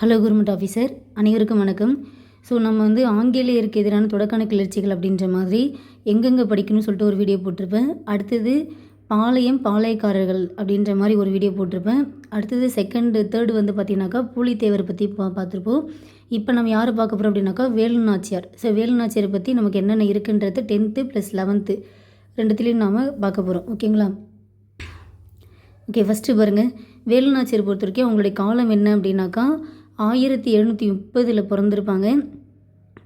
Hello government officer அனைவருக்கும் வணக்கம். So நம்ம வந்து ஆங்கிலேயருக்கு எதிரான தொடக்கான கிளர்ச்சிகள் அப்படின்ற மாதிரி எங்கெங்கே படிக்கணும்னு சொல்லிட்டு ஒரு வீடியோ போட்டிருப்பேன். அடுத்தது பாளையம் பாளையக்காரர்கள் அப்படின்ற மாதிரி ஒரு வீடியோ போட்டிருப்பேன். அடுத்தது செகண்டு தேர்டு வந்து பார்த்தீங்கன்னாக்கா பூலித்தேவர் பற்றி பா பார்த்துருப்போம். இப்போ நம்ம யாரை பார்க்க போகிறோம் அப்படின்னாக்கா வேலு நாச்சியார் ஸோ வேலு நாச்சியாரை பற்றி நமக்கு என்னென்ன இருக்குன்றது டென்த்து ப்ளஸ் லெவன்த்து ரெண்டுத்துலேயும் நாம் பார்க்க போகிறோம் ஓகேங்களா ஓகே ஃபஸ்ட்டு பாருங்கள் வேலு நாச்சியார் பொறுத்த வரைக்கும் அவங்களுடைய காலம் என்ன அப்படின்னாக்கா ஆயிரத்தி எழுநூற்றி முப்பதில் பிறந்திருப்பாங்க.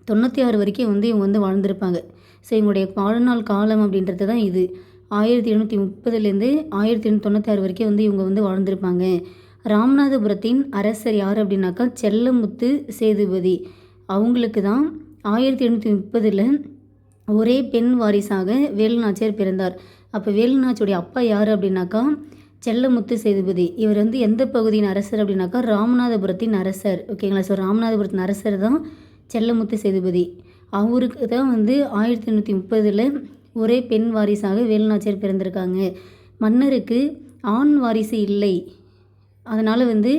தொண்ணூற்றி ஆறு வரைக்கும் வந்து இவங்க வந்து வாழ்ந்திருப்பாங்க. ஸோ இவங்களுடைய வாழ்நாள் காலம் அப்படின்றது தான் இது. ஆயிரத்தி எழுநூற்றி முப்பதுலேருந்து ஆயிரத்தி எண்ணூற்றி தொண்ணூற்றி ஆறு வரைக்கும் வந்து இவங்க வந்து வாழ்ந்திருப்பாங்க. ராமநாதபுரத்தின் அரசர் யார் அப்படின்னாக்கா செல்லமுத்து சேதுபதி. அவங்களுக்கு தான் ஆயிரத்தி எண்ணூற்றி முப்பதில் ஒரே பெண் வாரிசாக வேலுநாச்சியார் பிறந்தார். அப்போ வேலுநாச்சியுடைய அப்பா யார் அப்படின்னாக்கா செல்லமுத்து சேதுபதி. இவர் வந்து எந்த பகுதியின் அரசர் அப்படின்னாக்கா ராமநாதபுரத்தின் அரசர். ஓகேங்களா ஸோ ராமநாதபுரத்தின் அரசர் தான் செல்லமுத்து சேதுபதி. அவருக்கு தான் வந்து ஆயிரத்தி எண்ணூற்றி முப்பதில் ஒரே பெண் வாரிசாக வேலுநாச்சியார் பிறந்திருக்காங்க. மன்னருக்கு ஆண் வாரிசு இல்லை. அதனால் வந்து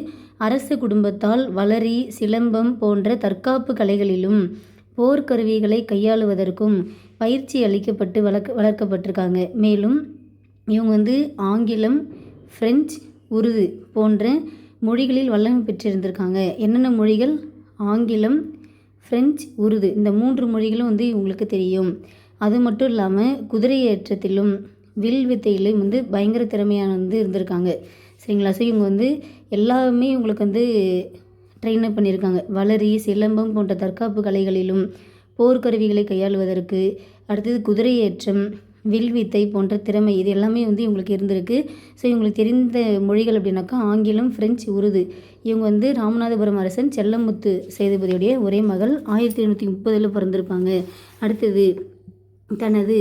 அரச குடும்பத்தால் வளரி சிலம்பம் போன்ற தற்காப்பு கலைகளிலும் போர்க்கருவிகளை கையாளுவதற்கும் பயிற்சி அளிக்கப்பட்டு வளர்க்க வளர்க்கப்பட்டிருக்காங்க. மேலும் இவங்க வந்து ஆங்கிலம் ஃப்ரெஞ்ச் உருது போன்ற மொழிகளில் வல்லமை பெற்றிருந்திருக்காங்க. என்னென்ன மொழிகள்? ஆங்கிலம் ஃப்ரெஞ்ச் உருது. இந்த மூன்று மொழிகளும் வந்து இவங்களுக்கு தெரியும். அது மட்டும் இல்லாமல் குதிரை ஏற்றத்திலும் வில் வித்தையிலும் வந்து பயங்கர திறமையான வந்து இருந்திருக்காங்க. சரிங்களா? ஸோ இவங்க வந்து எல்லாமே இவங்களுக்கு வந்து ட்ரெயின் அப் பண்ணியிருக்காங்க. வளரி சிலம்பம் போன்ற தற்காப்பு கலைகளிலும் போர்க்கருவிகளை கையாளுவதற்கு அடுத்தது குதிரை ஏற்றம் வில்வித்தை போன்ற திறமை இது எல்லாமே வந்து இவங்களுக்கு இருந்திருக்கு. ஸோ இவங்களுக்கு தெரிந்த மொழிகள் அப்படின்னாக்கா ஆங்கிலம் ஃப்ரெஞ்சு உருது. இவங்க வந்து ராமநாதபுரம் அரசன் செல்லமுத்து சேதுபதியுடைய ஒரே மகள். ஆயிரத்தி எழுநூற்றி முப்பதில் பிறந்திருப்பாங்க. அடுத்தது தனது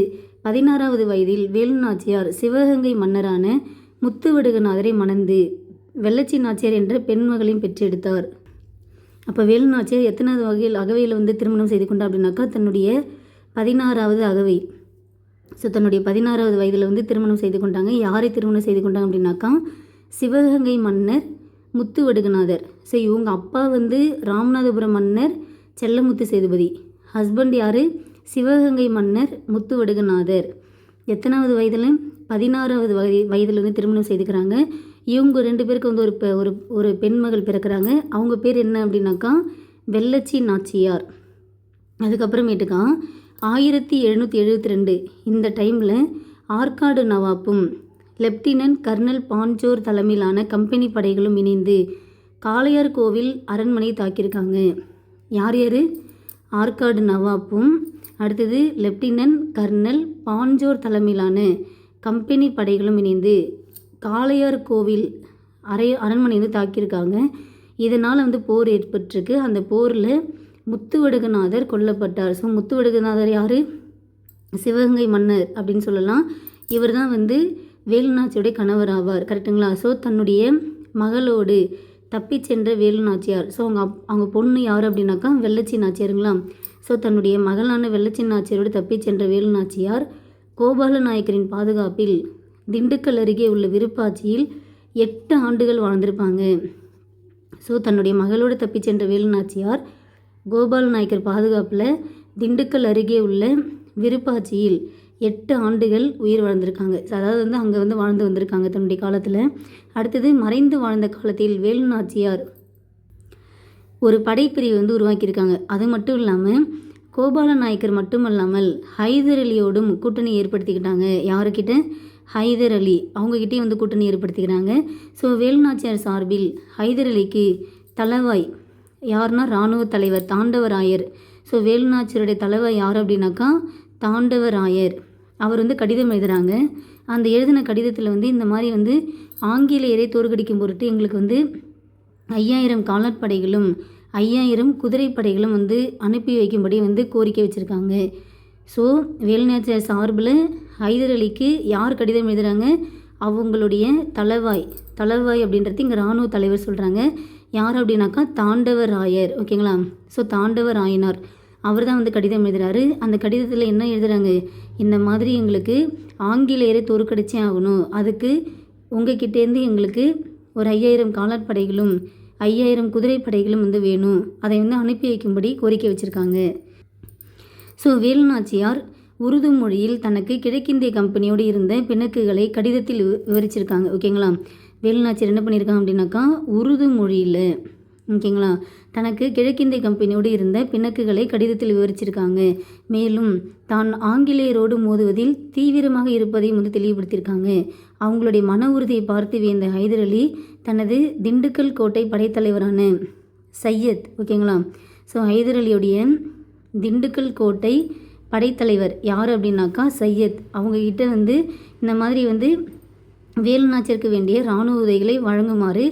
பதினாறாவது வயதில் வேலு நாச்சியார் சிவகங்கை மன்னரான முத்துவடுகநாதரை மணந்து வெள்ளச்சி நாச்சியார் என்ற பெண் மகளையும் பெற்றெடுத்தார். அப்போ வேலு நாச்சியார் எத்தனாவது வகையில் அகவையில் வந்து திருமணம் செய்து கொண்டார் அப்படின்னாக்கா தன்னுடைய பதினாறாவது அகவை. ஸோ தன்னுடைய பதினாறாவது வயதில் வந்து திருமணம் செய்து கொண்டாங்க. யாரை திருமணம் செய்து கொண்டாங்க அப்படின்னாக்கா சிவகங்கை மன்னர் முத்துவடுகநாதர். ஸோ இவங்க அப்பா வந்து ராமநாதபுரம் மன்னர் செல்லமுத்து சேதுபதி. ஹஸ்பண்ட் யார்? சிவகங்கை மன்னர் முத்துவடுகநாதர். எத்தனாவது வயதில்? பதினாறாவது வயது வயதில் வந்து திருமணம் செய்துக்கிறாங்க. இவங்க ரெண்டு பேருக்கு வந்து ஒரு பெ- ஒரு ஒரு பெண்மகள் பிறக்கிறாங்க. அவங்க பேர் என்ன அப்படின்னாக்கா வெள்ளச்சி நாச்சியார். அதுக்கப்புறமேட்டுக்கா ஆயிரத்தி எழுநூற்றி எழுபத்தி ரெண்டு இந்த டைமில் ஆற்காடு நவாப்பும் லெப்டினன்ட் கர்னல் பாஞ்சோர் தலைமையிலான கம்பெனி படைகளும் இணைந்து காளையார் கோவில் அரண்மனை தாக்கியிருக்காங்க. யார் யார்? ஆற்காடு நவாப்பும் அடுத்தது லெப்டினன்ட் கர்னல் பாஞ்சோர் தலைமையிலான கம்பெனி படைகளும் இணைந்து காளையார் கோவில் அரை அரண்மனை வந்து தாக்கியிருக்காங்க. இதனால் வந்து போர் ஏற்பட்டிருக்கு. அந்த போரில் முத்துவடுகநாதர் கொல்லப்பட்டார். ஸோ முத்துவடுகநாதர் யார்? சிவகங்கை மன்னர் அப்படின்னு சொல்லலாம். இவர் தான் வந்து வேலுநாச்சியோடைய கணவர் ஆவார். கரெக்டுங்களா ஸோ தன்னுடைய மகளோடு தப்பிச் சென்ற வேலுநாச்சியார். ஸோ அவங்க அப் அவங்க பொண்ணு யார் அப்படின்னாக்கா வெள்ளச்சி நாச்சியாருங்களா? ஸோ தன்னுடைய மகளான வெள்ளச்சி நாச்சியாரோடு தப்பிச் சென்ற வேலுநாச்சியார் கோபால நாயக்கரின் பாதுகாப்பில் திண்டுக்கல் அருகே உள்ள விருப்பாட்சியில் எட்டு ஆண்டுகள் வாழ்ந்திருப்பாங்க. ஸோ தன்னுடைய மகளோடு தப்பிச் சென்ற வேலுநாச்சியார் கோபால நாயக்கர் பாதுகாப்பில் திண்டுக்கல் அருகே உள்ள விருப்பாட்சியில் எட்டு ஆண்டுகள் உயிர் வாழ்ந்திருக்காங்க. அதாவது வந்து அங்கே வந்து வாழ்ந்து வந்திருக்காங்க தன்னுடைய காலத்தில். அடுத்தது மறைந்து வாழ்ந்த காலத்தில் வேலுநாச்சியார் ஒரு படைப்பிரிவு வந்து உருவாக்கியிருக்காங்க. அது மட்டும் இல்லாமல் கோபால நாயக்கர் மட்டுமல்லாமல் ஹைதர் அலியோடும் கூட்டணி ஏற்படுத்திக்கிட்டாங்க. யாருக்கிட்ட? ஹைதர் அலி. அவங்கக்கிட்டே வந்து கூட்டணி ஏற்படுத்திக்கிறாங்க. ஸோ வேலுநாச்சியார் சார்பில் ஹைதர் அலிக்கு தலவாய் யாருன்னா இராணுவ தலைவர் தாண்டவராயர். ஸோ வேலுநாச்சியருடைய தலைவாய் யார் அப்படின்னாக்கா தாண்டவராயர். அவர் வந்து கடிதம் எழுதுகிறாங்க அந்த எழுதின கடிதத்தில் வந்து இந்த மாதிரி வந்து ஆங்கிலேயரை தோற்கடிக்கும் பொருட்டு எங்களுக்கு வந்து ஐயாயிரம் காலாட்படைகளும் ஐயாயிரம் குதிரைப்படைகளும் வந்து அனுப்பி வைக்கும்படி வந்து கோரிக்கை வச்சுருக்காங்க. ஸோ வேலுநாச்சியார் சார்பில் ஹைதர் அலிக்கு யார் கடிதம் எழுதுகிறாங்க அவங்களுடைய தளவாய் தளவாய் அப்படின்றது இங்கே இராணுவ தலைவர் சொல்கிறாங்க யார் அப்படின்னாக்கா தாண்டவராயர் ஓகேங்களா? ஸோ தாண்டவராயனார். அவர் தான் வந்து கடிதம் எழுதுறாரு. அந்த கடிதத்தில் என்ன எழுதுகிறாங்க இந்த மாதிரி எங்களுக்கு ஆங்கிலேயரை தோற்கடிச்சே ஆகணும். அதுக்கு உங்ககிட்டேருந்து எங்களுக்கு ஒரு ஐயாயிரம் காலாட்படைகளும் ஐயாயிரம் குதிரைப்படைகளும் வந்து வேணும். அதை வந்து அனுப்பி வைக்கும்படி கோரிக்கை வச்சுருக்காங்க. ஸோ வேலுநாச்சியார் உருது மொழியில் தனக்கு கிழக்கிந்திய கம்பெனியோடு இருந்த பிணக்குகளை கடிதத்தில் விவரிச்சிருக்காங்க. ஓகேங்களா? வேலுநாச்சியார் என்ன பண்ணியிருக்காங்க அப்படின்னாக்கா உருது மொழியில் ஓகேங்களா? தனக்கு கிழக்கிந்திய கம்பெனியோடு இருந்த பிணக்குகளை கடிதத்தில் விவரிச்சிருக்காங்க. மேலும் தான் ஆங்கிலேயரோடு மோதுவதில் தீவிரமாக இருப்பதையும் வந்து தெளிவுபடுத்தியிருக்காங்க. அவங்களுடைய மன உறுதியை பார்த்து வியந்த ஹைதர் அலி தனது திண்டுக்கல் கோட்டை படைத்தலைவரான சையத் ஓகேங்களா? ஸோ ஹைதர் அலியுடைய திண்டுக்கல் கோட்டை படைத்தலைவர் யார் அப்படின்னாக்கா சையத். அவங்கக்கிட்ட வந்து இந்த மாதிரி வந்து வேலுநாச்சிற்கு வேண்டிய இராணுவ உதவிகளை வழங்குமாறு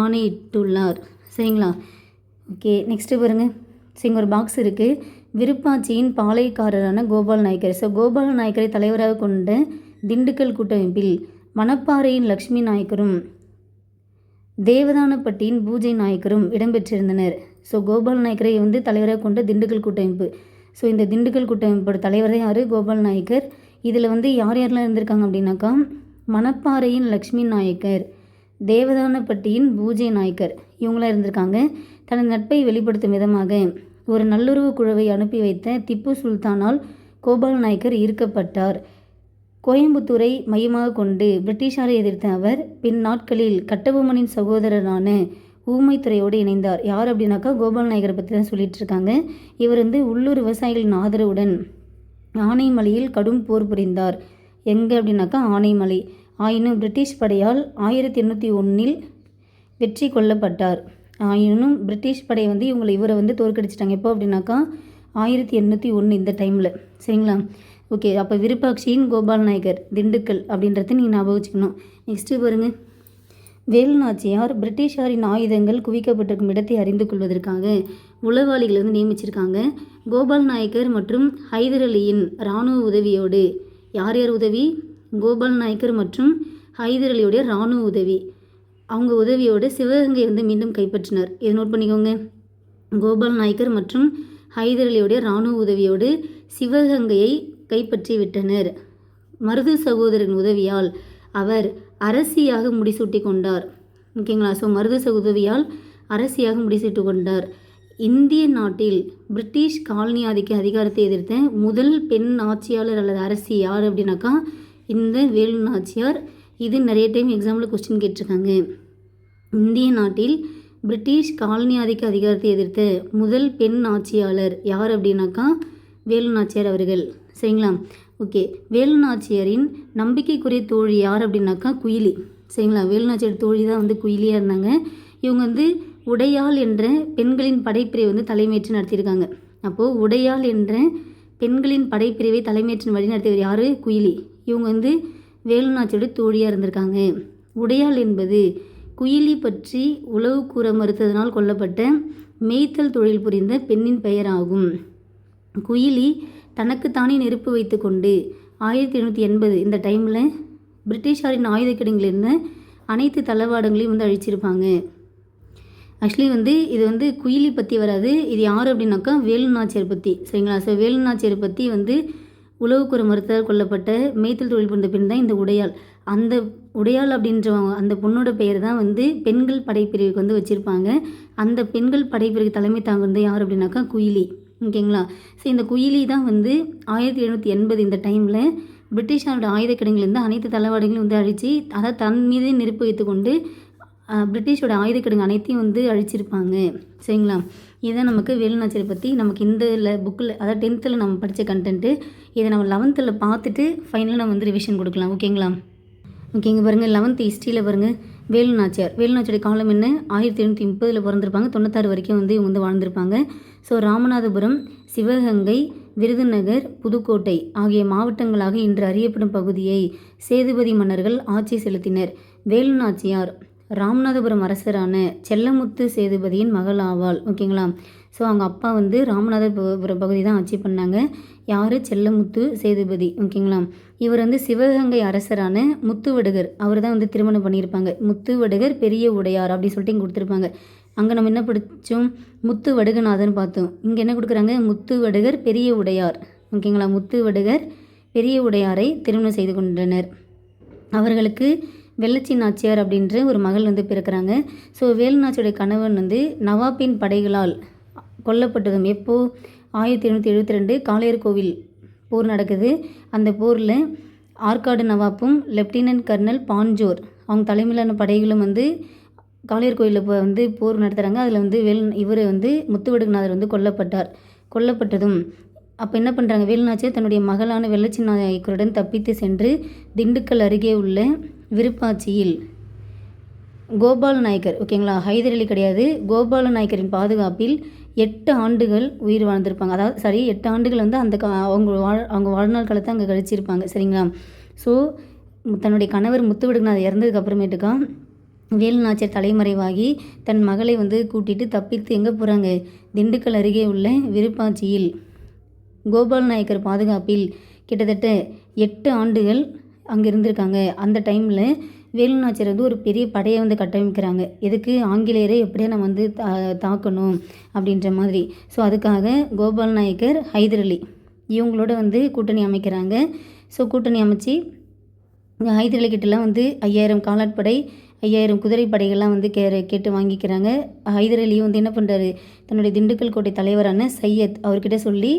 ஆணையிட்டுள்ளார். சரிங்களா? ஓகே நெக்ஸ்ட்டு பாருங்க. சரிங்க ஒரு பாக்ஸ் இருக்குது விருப்பாட்சியின் பாளையக்காரரான கோபால் நாயக்கர். ஸோ கோபால் நாயக்கரை தலைவராக கொண்ட திண்டுக்கல் கூட்டமைப்பில் மணப்பாறையின் லக்ஷ்மி நாயக்கரும் தேவதானப்பட்டியின் பூஜை நாயக்கரும் இடம்பெற்றிருந்தனர். ஸோ கோபால் நாயக்கரை வந்து தலைவராக கொண்ட திண்டுக்கல் கூட்டமைப்பு. ஸோ இந்த திண்டுக்கல் கூட்டமைப்போட தலைவரே யார்? கோபால் நாயக்கர். இதில் வந்து யார் யாரெலாம் இருந்திருக்காங்க அப்படின்னாக்கா மணப்பாறையின் லக்ஷ்மி நாயக்கர் தேவதானப்பட்டியின் பூஜை நாயக்கர். இவங்களாம் இருந்திருக்காங்க. தனது நட்பை வெளிப்படுத்தும் விதமாக ஒரு நல்லுறவு குழுவை அனுப்பி வைத்த திப்பு சுல்தானால் கோபால் நாயக்கர் ஈர்க்கப்பட்டார். கோயம்புத்தூரை மையமாக கொண்டு பிரிட்டிஷாரை எதிர்த்த அவர் பின் நாட்களில் கட்டபொம்மனின் சகோதரரான ஊமைத்துறையோடு இணைந்தார். யார் அப்படின்னாக்கா கோபால் நாயகரை பற்றி தான் சொல்லிட்டு இருக்காங்க. இவர் வந்து உள்ளூர் விவசாயிகளின் ஆதரவுடன் ஆனைமலையில் கடும் போர் புரிந்தார். எங்கே அப்படின்னாக்கா ஆனைமலை. ஆயினும் பிரிட்டிஷ் படையால் ஆயிரத்தி எண்ணூற்றி ஒன்றில் வெற்றி கொள்ளப்பட்டார் ஆயினும் பிரிட்டிஷ் படை வந்து இவங்களை இவரை வந்து தோற்கடிச்சிட்டாங்க. எப்போ அப்படின்னாக்கா ஆயிரத்தி எண்ணூற்றி ஒன்று இந்த டைமில் சரிங்களா? ஓகே அப்போ விருப்பாட்சியின் கோபால் நாயகர் திண்டுக்கல் அப்படின்றத நீங்கள் ஞாபகம் வச்சுக்கணும். நெக்ஸ்ட்டு பாருங்கள் வேலுநாச்சியார் பிரிட்டிஷாரின் ஆயுதங்கள் குவிக்கப்பட்டிருக்கும் இடத்தை அறிந்து கொள்வதற்காக உளவாளிகளை வந்து நியமிச்சிருக்காங்க. கோபால் நாயக்கர் மற்றும் ஹைதர் அலியின் இராணுவ உதவியோடு யார் யார் உதவி? கோபால் நாயக்கர் மற்றும் ஹைதர் அலியுடைய இராணுவ உதவி. அவங்க உதவியோடு சிவகங்கை வந்து மீண்டும் கைப்பற்றினார். இதை நோட் பண்ணிக்கோங்க. கோபால் நாயக்கர் மற்றும் ஹைதர் அலியுடைய இராணுவ உதவியோடு சிவகங்கையை கைப்பற்றி விட்டனர். மருது சகோதரின் உதவியால் அவர் அரசியாக முடிசூட்டி கொண்டார். ஓகேங்களா ஸோ மருது சகோதரியால் அரசியாக முடிசூட்டி கொண்டார். இந்திய நாட்டில் பிரிட்டிஷ் காலனி ஆதிக்க அதிகாரத்தை எதிர்த்த முதல் பெண் ஆட்சியாளர் அல்லது அரசி யார் அப்படின்னாக்கா இந்த வேலு நாச்சியார் இது நிறைய டைம் எக்ஸாம்பிள் கொஸ்டின் கேட்டிருக்காங்க. இந்திய நாட்டில் பிரிட்டிஷ் காலனி ஆதிக்க அதிகாரத்தை எதிர்த்த முதல் பெண் ஆட்சியாளர் யார் அப்படின்னாக்கா வேலு நாச்சியார் அவர்கள். சரிங்களா? ஓகே வேலு நாச்சியாரின் நம்பிக்கைக்குரிய தோழி யார் அப்படின்னாக்கா குயிலி. சரிங்களா? வேலு நாச்சியார் தோழி தான் வந்து குயிலியாக இருந்தாங்க. இவங்க வந்து உடையாள் என்ற பெண்களின் படைப்பிரிவை வந்து தலைமையேற்று நடத்தியிருக்காங்க. அப்போது உடையாள் என்ற பெண்களின் படைப்பிரிவை தலைமையேற்று வழிநடத்தியவர் யார்? குயிலி. இவங்க வந்து வேலுநாச்சியோட தோழியாக இருந்திருக்காங்க. உடையாள் என்பது குயிலி பற்றி உளவு கூற மறுத்ததனால் கொல்லப்பட்ட மேய்த்தல் தொழில் புரிந்த பெண்ணின் பெயராகும். குயிலி தனக்குத்தானே நெருப்பு வைத்துக்கொண்டு ஆயிரத்தி எழுநூற்றி எண்பது இந்த டைமில் பிரிட்டிஷாரின் ஆயுத கிடங்கில் இருந்த அனைத்து தளவாடங்களையும் வந்து அழிச்சிருப்பாங்க. ஆக்சுவலி வந்து இது வந்து குயிலி பற்றி வராது. இது யார் அப்படின்னாக்கா வேலுநாச்சியார் பற்றி சரிங்களா? ஸோ வேலுநாச்சியார் பற்றி வந்து உளவுக்குற மருத்துவர் கொல்லப்பட்ட மேய்த்தல் தொழில் புரிந்த பெண் தான் இந்த உடையாள். அந்த உடையாள் அப்படின்றவங்க அந்த பொண்ணோட பெயர் தான் வந்து பெண்கள் படைப்பிரிவுக்கு வந்து வச்சுருப்பாங்க. அந்த பெண்கள் படைப்பிரிவு தலைமை தாங்குறது யார் அப்படின்னாக்கா குயிலி. ஓகேங்களா? ஸோ இந்த குயிலி தான் வந்து ஆயிரத்தி எழுநூற்றி எண்பது இந்த டைமில் பிரிட்டிஷாரோட ஆயுத கிடங்கிலிருந்து அனைத்து தளவாடங்களும் வந்து அழித்து அதை தன் மீதே நெருப்பு வைத்துக்கொண்டு பிரிட்டிஷோட ஆயுதக்கிடங்கு அனைத்தையும் வந்து அழிச்சிருப்பாங்க. சரிங்களா? இதுதான் நமக்கு வேலுநாச்சியரை பற்றி நமக்கு இந்த புக்கில் அதாவது டென்த்தில் நம்ம படித்த கண்டென்ட்டு இதை நம்ம லெவன்த்தில் பார்த்துட்டு ஃபைனலாக நம்ம வந்து ரிவிஷன் கொடுக்கலாம். ஓகேங்களா ஓகேங்க பாருங்கள் லெவன்த் ஹிஸ்ட்ரியில் பாருங்கள் வேலு நாச்சியார் வேலு நாச்சியோட காலம் என்ன? ஆயிரத்தி எழுநூற்றி முப்பதில் பிறந்திருப்பாங்க. தொண்ணூத்தாறு வரைக்கும் வந்து இவங்க வந்து வாழ்ந்திருப்பாங்க. ஸோ ராமநாதபுரம் சிவகங்கை விருதுநகர் புதுக்கோட்டை ஆகிய மாவட்டங்களாக இன்று அறியப்படும் பகுதியை சேதுபதி மன்னர்கள் ஆட்சி செலுத்தினர். வேலு நாச்சியார் ராமநாதபுரம் அரசரான செல்லமுத்து சேதுபதியின் மகள் ஆவாள். ஓகேங்களா? ஸோ அவங்க அப்பா வந்து ராமநாதபுரம் பகுதி தான் ஆட்சி பண்ணாங்க. யார்? செல்லமுத்து சேதுபதி. ஓகேங்களா? இவர் வந்து சிவகங்கை அரசரான முத்துவடுகர். அவர் தான் வந்து திருமணம் பண்ணியிருப்பாங்க. முத்துவடுகர் பெரிய உடையார் அப்படின்னு சொல்லிட்டு இங்கே கொடுத்துருப்பாங்க. அங்கே நம்ம என்ன படித்தோம் முத்து வடுகநாதன் பார்த்தோம். இங்கே என்ன கொடுக்குறாங்க? முத்து வடுகர் பெரிய உடையார். ஓகேங்களா? முத்து வடுகர் பெரிய உடையாரை திருமணம் செய்து கொண்டனர். அவர்களுக்கு வெள்ளச்சி நாச்சியார் அப்படின்ற ஒரு மகள் வந்து பிறக்கிறாங்க. ஸோ வேலுநாச்சியுடைய கணவன் வந்து நவாப்பின் படைகளால் கொல்லப்பட்டதும் எப்போது ஆயிரத்தி எழுநூற்றி எழுபத்தி ரெண்டு காளையர் கோவில் போர் நடக்குது. அந்த போரில் ஆற்காடு நவாப்பும் லெப்டினன்ட் கர்னல் பான்ஜோர் அவங்க தலைமையிலான படைகளும் வந்து காளையர் கோயிலில் இப்போ வந்து போர் நடத்துகிறாங்க அதில் வந்து வேல் இவர் வந்து முத்துவடுகநாதர் வந்து கொல்லப்பட்டார். கொல்லப்பட்டதும் அப்போ என்ன பண்ணுறாங்க வேலுநாச்சியார் தன்னுடைய மகளான வெள்ளச்சி நாயக்கருடன் தப்பித்து சென்று திண்டுக்கல் அருகே உள்ள விருப்பாட்சியில். கோபால நாயக்கர் ஓகேங்களா? ஹைதர் அலி கிடையாது. கோபால நாயக்கரின் பாதுகாப்பில் எட்டு ஆண்டுகள் உயிர் வாழ்ந்திருப்பாங்க. அதாவது சரி எட்டு ஆண்டுகள் வந்து அந்த கா- அவங்க வாழ் அவங்க வாழ்நாள் காலத்தை அங்கே கழிச்சிருப்பாங்க. சரிங்களா? ஸோ தன்னுடைய கணவர் முத்துவிடுநாதர் இறந்ததுக்கு அப்புறமேட்டுக்கா வேலு நாச்சியார் தலைமறைவாகி தன் மகளை வந்து கூட்டிட்டு தப்பித்து எங்கே போகிறாங்க திண்டுக்கல் அருகே உள்ள விருப்பாட்சியில். கோபால் நாயக்கர் பாதுகாப்பில் கிட்டத்தட்ட எட்டு ஆண்டுகள் அங்கே இருந்திருக்காங்க. அந்த டைமில் வேலுநாச்சியர் வந்து ஒரு பெரிய படையை வந்து கட்டமைக்கிறாங்க. எதுக்கு? ஆங்கிலேயரை எப்படியா நம்ம வந்து தா தாக்கணும் அப்படின்ற மாதிரி. ஸோ அதுக்காக கோபால் நாயக்கர் ஹைதர் அலி இவங்களோட வந்து கூட்டணி அமைக்கிறாங்க. ஸோ கூட்டணி அமைச்சு ஹைதர் அலி கிட்டலாம் வந்து ஐயாயிரம் காலாட்படை ஐயாயிரம் குதிரைப்படைகள்லாம் வந்து கே கேட்டு வாங்கிக்கிறாங்க. ஹைதர் அலியும் வந்து என்ன பண்ணுறாரு தன்னுடைய திண்டுக்கல் கோட்டை தலைவரான சையத் அவர்கிட்ட சொல்லி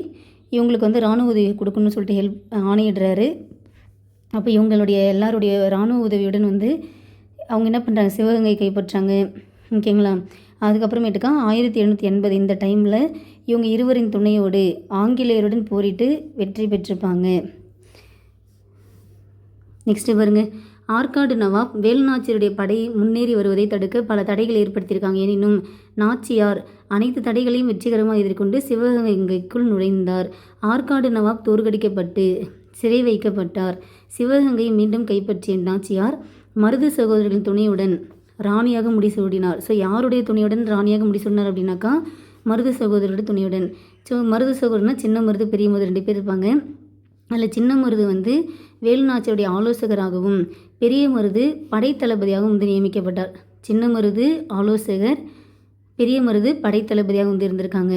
இவங்களுக்கு வந்து இராணுவ உதவி கொடுக்கணும்னு சொல்லிட்டு ஹெல்ப் ஆணையிடுறாரு. அப்போ இவங்களுடைய எல்லாருடைய இராணுவ உதவியுடன் வந்து அவங்க என்ன பண்ணுறாங்க சிவகங்கை கைப்பற்றாங்க. ஓகேங்களா? அதுக்கப்புறமேட்டுக்கா ஆயிரத்தி எழுநூற்றி எண்பது இந்த டைமில் இவங்க இருவரின் துணையோடு ஆங்கிலேயருடன் போரிட்டு வெற்றி பெற்றிருப்பாங்க. நெக்ஸ்ட்டு பாருங்க. ஆற்காடு நவாப் வேலுநாச்சியருடைய படை முன்னேறி வருவதை தடுக்க பல தடைகள் ஏற்படுத்தியிருக்காங்க. எனினும் நாச்சியார் அனைத்து தடைகளையும் வெற்றிகரமாக எதிர்கொண்டு சிவகங்கைக்குள் நுழைந்தார். ஆற்காடு நவாப் தோற்கடிக்கப்பட்டு சிறை வைக்கப்பட்டார். சிவகங்கையை மீண்டும் கைப்பற்றிய நாச்சியார் மருது சகோதரர்களின் துணையுடன் ராணியாக முடிசூடினார். ஸோ யாருடைய துணையுடன் ராணியாக முடிசூடினார் அப்படின்னாக்கா மருது சகோதரருடைய துணையுடன். ஸோ மருது சகோதரனா சின்ன மருது பெரிய மருது ரெண்டு பேர் இருப்பாங்க. அதில் சின்ன மருது வந்து வேலுநாச்சியுடைய ஆலோசகராகவும் பெரிய மருது படைத்தளபதியாகவும் வந்து நியமிக்கப்பட்டார். சின்ன மருது ஆலோசகர் பெரிய மருது படைத்தளபதியாக வந்து இருந்திருக்காங்க.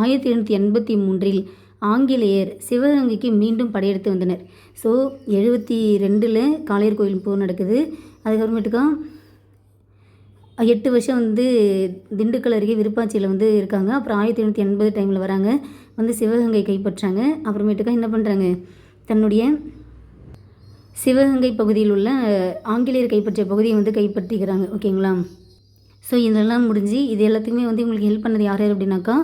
ஆயிரத்தி எழுநூற்றி எண்பத்தி மூன்றில் ஆங்கிலேயர் சிவகங்கைக்கு மீண்டும் படையெடுத்து வந்தனர். ஸோ எழுபத்தி ரெண்டில் காளையர் கோயில் போர் நடக்குது. அதுக்கப்புறமேட்டுக்கா எட்டு வருஷம் வந்து திண்டுக்கல் அருகே விருப்பாச்சியில் வந்து இருக்காங்க. அப்புறம் ஆயிரத்தி எழுநூற்றி எண்பது டைமில் வராங்க. வந்து சிவகங்கை கைப்பற்றாங்க. அப்புறமேட்டுக்கா என்ன பண்ணுறாங்க தன்னுடைய சிவகங்கை பகுதியில் உள்ள ஆங்கிலேயர் கைப்பற்றிய பகுதியை வந்து கைப்பற்றிக்கிறாங்க. ஓகேங்களா? ஸோ இதெல்லாம் முடிஞ்சு இது எல்லாத்துக்குமே வந்து இவங்களுக்கு ஹெல்ப் பண்ணது யார் யார் அப்படின்னாக்கா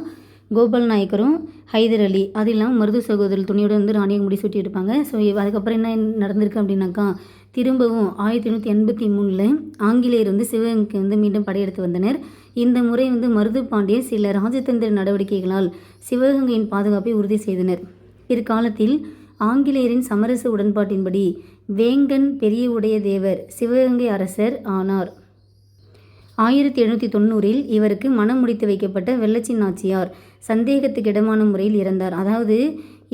கோபால் நாயக்கரும் ஹைதர் அலி அது இல்லாமல் மருது சகோதரர் துணியோடு வந்து ராணியை முடி இருப்பாங்க ஸோ அதுக்கப்புறம் என்ன நடந்திருக்கு அப்படின்னாக்கா திரும்பவும் ஆயிரத்தி எண்ணூற்றி எண்பத்தி மூணில் ஆங்கிலேயர் வந்து சிவகங்கைக்கு வந்து மீண்டும் படையெடுத்து வந்தனர். இந்த முறை வந்து மருது பாண்டியர் சில ராஜதந்திர நடவடிக்கைகளால் சிவகங்கையின் பாதுகாப்பை உறுதி செய்தனர். பிற்காலத்தில் ஆங்கிலேயரின் சமரச உடன்பாட்டின்படி வேங்கன் பெரிய உடைய தேவர் சிவகங்கை அரசர் ஆனார். ஆயிரத்தி எழுநூற்றி தொண்ணூறில் இவருக்கு மனம் முடித்து வைக்கப்பட்ட வெள்ளச்சி நாச்சியார் சந்தேகத்துக்கிடமான முறையில் இறந்தார். அதாவது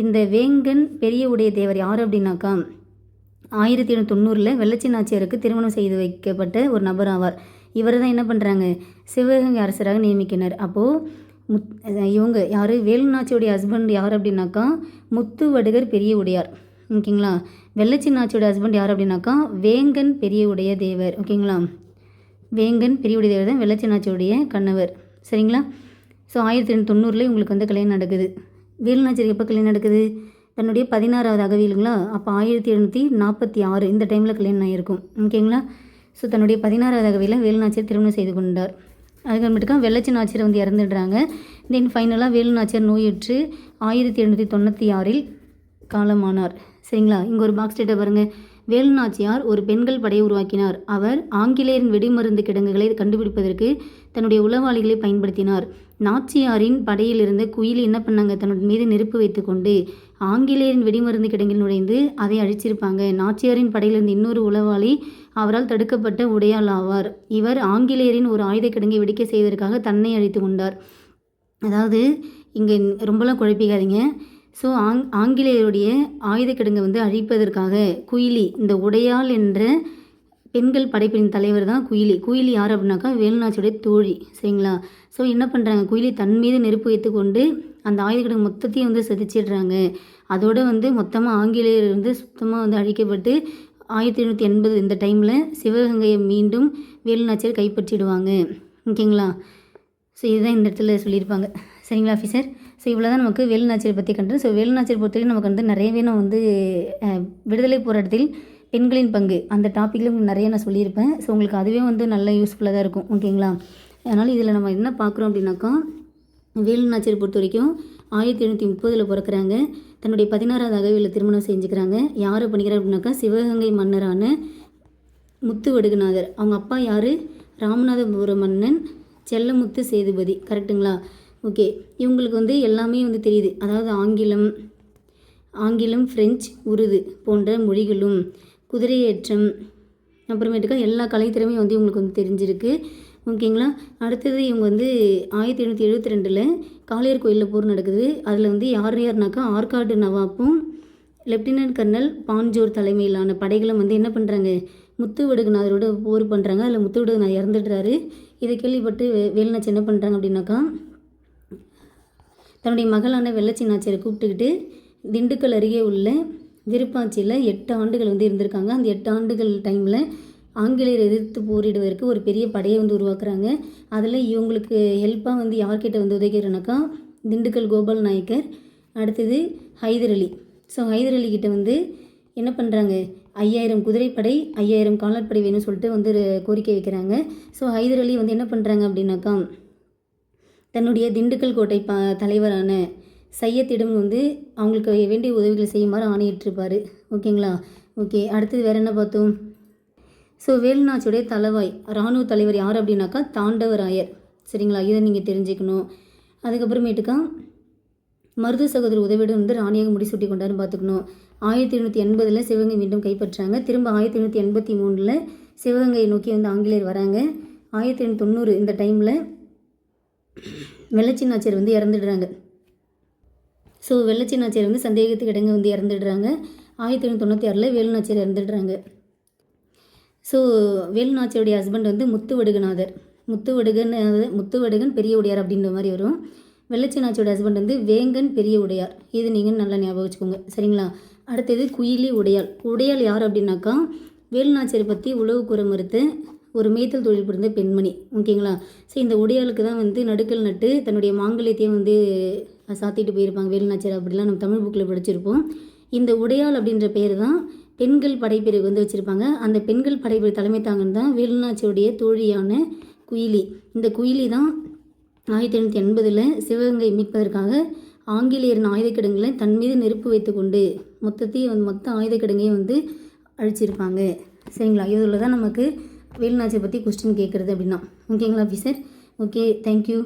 இந்த வேங்கன் பெரிய உடைய தேவர் யார் அப்படின்னாக்கா ஆயிரத்தி எழுநூற்றி தொண்ணூறில் வெள்ளச்சி நாச்சியாருக்கு திருமணம் செய்து வைக்கப்பட்ட ஒரு நபர் ஆவார். இவர் தான் என்ன பண்ணுறாங்க சிவகங்கை அரசராக நியமிக்கினர். அப்போது முத் இவங்க யார்? வேலுநாச்சியுடைய ஹஸ்பண்ட் யார் அப்படின்னாக்கா முத்து வடுகர் பெரிய உடையார். ஓகேங்களா? வெள்ளச்சி நாச்சியோட ஹஸ்பண்ட் யார் அப்படின்னாக்கா வேங்கன் பெரிய உடைய தேவர். ஓகேங்களா? வேங்கன் பெரியவுடைய தேவர் தான் வெள்ளச்சி நாச்சியோடைய கணவர். சரிங்களா? ஸோ ஆயிரத்தி எண்ணூற்றி தொண்ணூறில் உங்களுக்கு வந்து கல்யாணம் நடக்குது. வேலுநாச்சியர் எப்போ கல்யாணம் நடக்குது? தன்னுடைய பதினாறாவது அகவியலுங்களா? அப்போ ஆயிரத்தி எழுநூற்றி நாற்பத்தி ஆறு இந்த டைமில் கல்யாணம் ஆகிருக்கும் ஓகேங்களா? ஸோ தன்னுடைய பதினாறாவது அகவியில் வேலுநாச்சியர் திருமணம் செய்து கொண்டார். அதுக்கப்புறமேட்டுக்கா வெள்ளச்சி நாச்சியார் வந்து இறந்துடுறாங்க. தென் ஃபைனலாக வேலுநாச்சியர் நோயுற்று ஆயிரத்தி எழுநூற்றி தொண்ணூற்றி ஆறில் காலமானார். சரிங்களா? இங்கே ஒரு பாக்ஸ் டேட்டை பாருங்கள் வேலுநாச்சியார் ஒரு பெண்கள் படையை உருவாக்கினார். அவர் ஆங்கிலேயரின் வெடிமருந்து கிடங்குகளை கண்டுபிடிப்பதற்கு தன்னுடைய உளவாளிகளை பயன்படுத்தினார். நாச்சியாரின் படையிலிருந்து குயில் என்ன பண்ணாங்க? தன்னுடைய மீது நெருப்பு வைத்துக்கொண்டு ஆங்கிலேயரின் வெடிமருந்து கிடங்கில் நுழைந்து அதை அழிச்சிருப்பாங்க. நாச்சியாரின் படையிலிருந்து இன்னொரு உளவாளி அவரால் தடுக்கப்பட்ட உடையாள் ஆவார். இவர் ஆங்கிலேயரின் ஒரு ஆயுத கிடங்கை வெடிக்க செய்வதற்காக தன்னை அழித்து கொண்டார். அதாவது இங்கே ரொம்பலாம் குழப்பிக்காதீங்க. ஸோ ஆங் ஆங்கிலேயருடைய ஆயுத கிடங்கை வந்து அழிப்பதற்காக குயிலி இந்த உடையாள் என்ற பெண்கள் படைப்பின் தலைவர் தான் குயிலி. குயிலி யார் அப்படின்னாக்கா வேலுநாச்சியுடைய தோழி சரிங்களா? ஸோ என்ன பண்ணுறாங்க குயிலி தன் மீது நெருப்பு வைத்துக்கொண்டு அந்த ஆயுத கிடங்கு மொத்தத்தையும் வந்து செதிச்சிடுறாங்க அதோடு வந்து மொத்தமாக ஆங்கிலேயர் வந்து சுத்தமாக வந்து அழிக்கப்பட்டு ஆயிரத்தி எழுநூற்றி எண்பது இந்த டைமில் சிவகங்கையை மீண்டும் வேலுநாச்சியார் கைப்பற்றிடுவாங்க. ஓகேங்களா? ஸோ இதுதான் இந்த இடத்துல சொல்லியிருப்பாங்க. சரிங்களா ஆஃபீஸர் ஸோ இவ்வளோ தான் நமக்கு வேலுநாச்சியை பற்றி கண்டு ஸோ வேலுநாச்சியர் பொறுத்தவரைக்கும் நமக்கு வந்து நிறையவே நான் வந்து விடுதலை போராட்டத்தில் பெண்களின் பங்கு அந்த டாப்பிக்கில் நிறைய நான் சொல்லியிருப்பேன். ஸோ உங்களுக்கு அதுவே வந்து நல்ல யூஸ்ஃபுல்லாக தான் இருக்கும். ஓகேங்களா அதனால் இதில் நம்ம என்ன பார்க்குறோம் அப்படின்னாக்கா வேலுநாச்சியர் பொறுத்த வரைக்கும் ஆயிரத்தி எழுநூற்றி முப்பதில் பிறக்கிறாங்க. தன்னுடைய பதினாறாவது அகவையில் திருமணம் செஞ்சுக்கிறாங்க. யாரை பண்ணிக்கிறார் அப்படின்னாக்கா சிவகங்கை மன்னரான முத்து வடுகநாதர் அவங்க அப்பா யார்? ராமநாதபுர மன்னன் செல்லமுத்து சேதுபதி. கரெக்டுங்களா ஓகே இவங்களுக்கு வந்து எல்லாமே வந்து தெரியுது. அதாவது ஆங்கிலம் ஆங்கிலம் ஃப்ரெஞ்சு உருது போன்ற மொழிகளும் குதிரையேற்றம் அப்புறமேட்டுக்கா எல்லா கலைத்திறமையும் வந்து இவங்களுக்கு வந்து தெரிஞ்சிருக்கு. ஓகேங்களா அடுத்தது இவங்க வந்து ஆயிரத்தி எழுநூற்றி எழுபத்தி ரெண்டில் காளையர் கோயிலில் போர் நடக்குது. அதில் வந்து யார் யாருனாக்கா ஆற்காடு நவாப்பும் லெப்டினன்ட் கர்னல் பான்ஜோர் தலைமையிலான படைகளும் வந்து என்ன பண்ணுறாங்க முத்து வடுகநாதரோட போர் பண்ணுறாங்க அதில் முத்து வடுகநாதர் இறந்துடுறாரு. இதை கேள்விப்பட்டு வே- வேலுநாச்சி என்ன பண்ணுறாங்க அப்படின்னாக்கா தன்னுடைய மகளான வெள்ளச்சி நாச்சியாரை கூப்பிட்டுக்கிட்டு திண்டுக்கல் அருகே உள்ள விருப்பாச்சியில் எட்டு ஆண்டுகள் வந்து இருந்திருக்காங்க. அந்த எட்டு ஆண்டுகள் டைமில் ஆங்கிலேயர் எதிர்த்து போரிடுவதற்கு ஒரு பெரிய படையை வந்து உருவாக்குறாங்க. அதில் இவங்களுக்கு ஹெல்ப்பாக வந்து யார்கிட்ட வந்து உதவிக்கிறனாக்கா திண்டுக்கல் கோபால் நாயக்கர் அடுத்தது ஹைதர் அலி. ஸோ ஹைதர் அலி கிட்ட வந்து என்ன பண்ணுறாங்க ஐயாயிரம் குதிரைப்படை ஐயாயிரம் காலாட்படை வேணும்னு சொல்லிட்டு வந்து ஒரு கோரிக்கை வைக்கிறாங்க. ஸோ ஹைதர் அலி வந்து என்ன பண்ணுறாங்க அப்படின்னாக்கா தன்னுடைய திண்டுக்கல் கோட்டை ப தலைவரான சையத்திடம் வந்து அவங்களுக்கு வேண்டிய உதவிகளை செய்யுமாறு ஆணையிட்டிருப்பார். ஓகேங்களா? ஓகே அடுத்தது வேறு என்ன பார்த்தோம்? ஸோ வேலுநாச்சுடைய தலைவாய் இராணுவ தலைவர் யார் அப்படின்னாக்கா தாண்டவராயர். சரிங்களா? இதை நீங்கள் தெரிஞ்சுக்கணும். அதுக்கப்புறமேட்டுக்கா மருது சகோதரர் உதவியுடன் வந்து ராணியாக முடிசூட்டி கொண்டாருன்னு பார்த்துக்கணும். ஆயிரத்தி எழுநூற்றி எண்பதில் சிவகங்கை மீண்டும் கைப்பற்றாங்க. திரும்ப ஆயிரத்தி எழுநூற்றி எண்பத்தி மூணில் சிவகங்கையை நோக்கி வந்து ஆங்கிலேயர் வராங்க. ஆயிரத்தி எண்ணூற்றி தொண்ணூறு இந்த டைமில் வெள்ளச்சின்னாச்சியர் வந்து இறந்துடுறாங்க. ஸோ வெள்ளச்சின்னாச்சியர் வந்து சந்தேகத்துக்கு இடங்க வந்து இறந்துடுறாங்க. ஆயிரத்தி தொண்ணூற்றி தொண்ணூற்றி ஆறில் வேலுநாச்சியர் இறந்துடுறாங்க. ஸோ வேலுநாச்சியருடைய ஹஸ்பண்ட் வந்து முத்து வடுகநாதர் முத்து வடுகன் முத்து வடுகன் பெரிய உடையார் அப்படின்ற மாதிரி வரும். வெள்ளச்சினாச்சியோட ஹஸ்பண்ட் வந்து வேங்கன் பெரிய உடையார். இது நீங்கள் நல்லா ஞாபகம் வச்சுக்கோங்க. சரிங்களா? அடுத்தது குயிலி உடையாள். உடையாள் யார் அப்படின்னாக்கா வேலுநாச்சியரை பற்றி உளவு கூற மறுத்து ஒரு மேய்த்தல் தொழில் புரிந்த பெண்மணி ஓகேங்களா? ஸோ இந்த உடையாளுக்கு தான் வந்து நடுக்கல் நட்டு தன்னுடைய மாங்கல்யத்தையும் வந்து சாத்திட்டு போயிருப்பாங்க. வேலுநாச்சியார் அப்படிலாம் நம்ம தமிழ் புக்கில் படிச்சிருப்போம். இந்த உடையாள் அப்படின்ற பேர் தான் பெண்கள் படைப்பிரிவு வந்து வச்சுருப்பாங்க. அந்த பெண்கள் படைப்பிரிவு தலைமை தாங்கன்னு தான் வேலுநாச்சருடைய தோழியான குயிலி. இந்த குயிலி தான் ஆயிரத்தி எழுநூற்றி எண்பதில் சிவகங்கை மீட்பதற்காக ஆங்கிலேயரின் ஆயுதக்கிடங்களை தன் மீது நெருப்பு வைத்துக்கொண்டு மொத்தத்தையும் வந்து மொத்த ஆயுதக்கிடங்கையும் வந்து அழிச்சிருப்பாங்க. சரிங்களா? இதில் தான் நமக்கு வேலுநாச்சியை பற்றி கொஸ்டின் கேட்குறது அப்படின்னா. ஓகேங்களா ஆஃபீஸர் ஓகே தேங்க்யூ